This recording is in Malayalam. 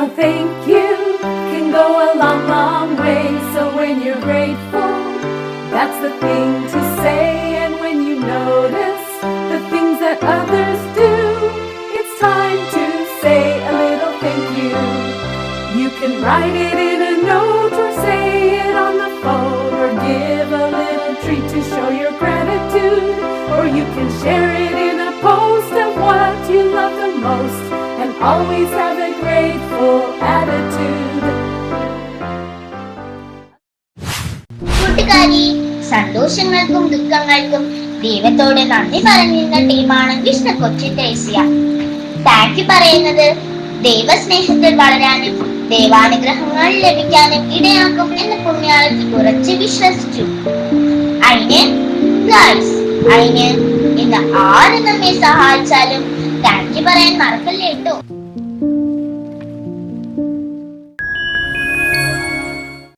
don't think you can go a long, long way. So when you're grateful, that's the thing to say. And when you notice the things that others do, it's time to say a little thank you. You can write it in a note or say it on the phone or give a little treat to show your gratitude. Or you can share it in a post of what you love the most. Always have a grateful attitude. കൂട്ടുകാരി സന്തോഷങ്ങൾക്കും ദുഃഖങ്ങൾക്കും ദൈവത്തോട് നന്ദി പറഞ്ഞിരുന്ന ടീമാണ് വിഷ്ണു കൊച്ചിൻ ത്രേസ്യ താങ്ക് യു പറയുന്നത് ദൈവസ്നേഹത്തിൽ വളരാനും ദൈവാനുഗ്രഹങ്ങൾ ലഭിക്കാനും ഇടയാക്കും എന്ന് പുണ്യാളത്തിൽ ഉറച്ച് വിശ്വസിച്ചു അതിന് ഗേൾസ് അതിന് ഇന്ന് ആര് നമ്മെ സഹായിച്ചാലും മറക്കല്ലേ